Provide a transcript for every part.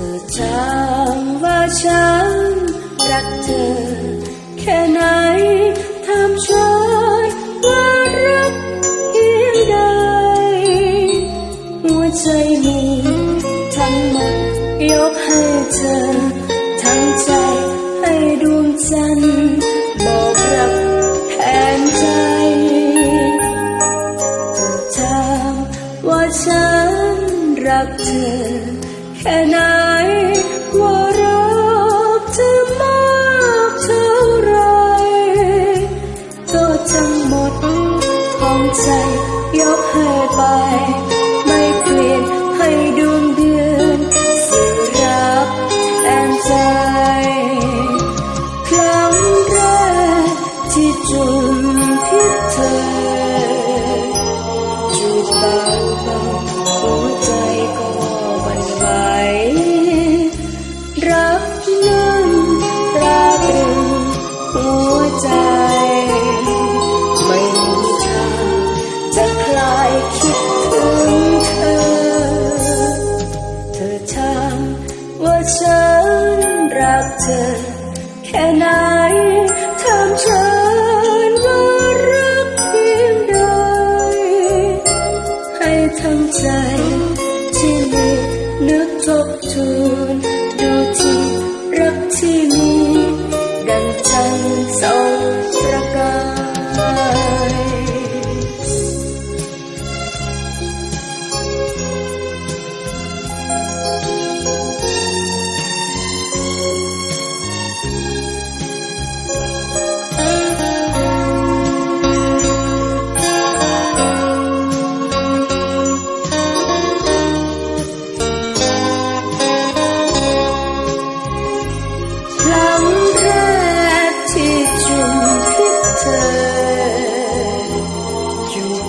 อถามว่าฉันรักเธอ แค่ไหนถามฉันว่ารักเพียงใด หัวใจมีทั้งหมดยกให้เธอ ทั้งใจให้ดวงจันทร์บอกรักแทนใจเธอถามว่าฉันรักเธอ แค่ไหนว่ารักเธอมากเท่าไรก็ทั้งหมดของใจยกให้ไปไม่เปางว่าฉันรักเธอ แค่ไหนทำฉันว่ารักเพียงใดให้ทั้งใจที่มีนึกทบทวนดูที่รักที่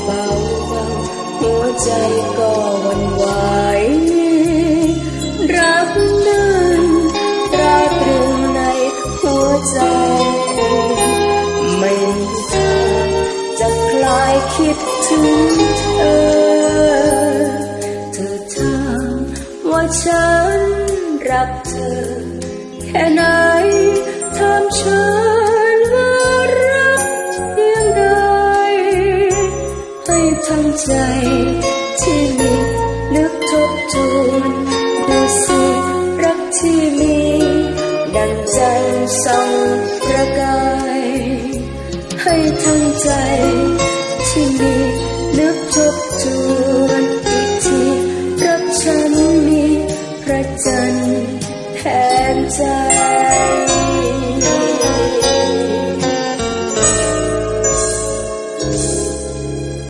เบาเบาหัวใจก็วันไหวรักนั้นตราตรึงในหัวใจ ไม่มีทางจะคลายคิดถึงเธอ เธอถามว่าฉันรักเธอแค่ไหน ทั้งใจ ที่มีนึกทบทวนดูสิรักที่มี ดังจันส่องประกาย ให้ทั้งใจ ที่มีนึกทบทวนอีกทีรักฉันมีพระจันทร์แทนใจ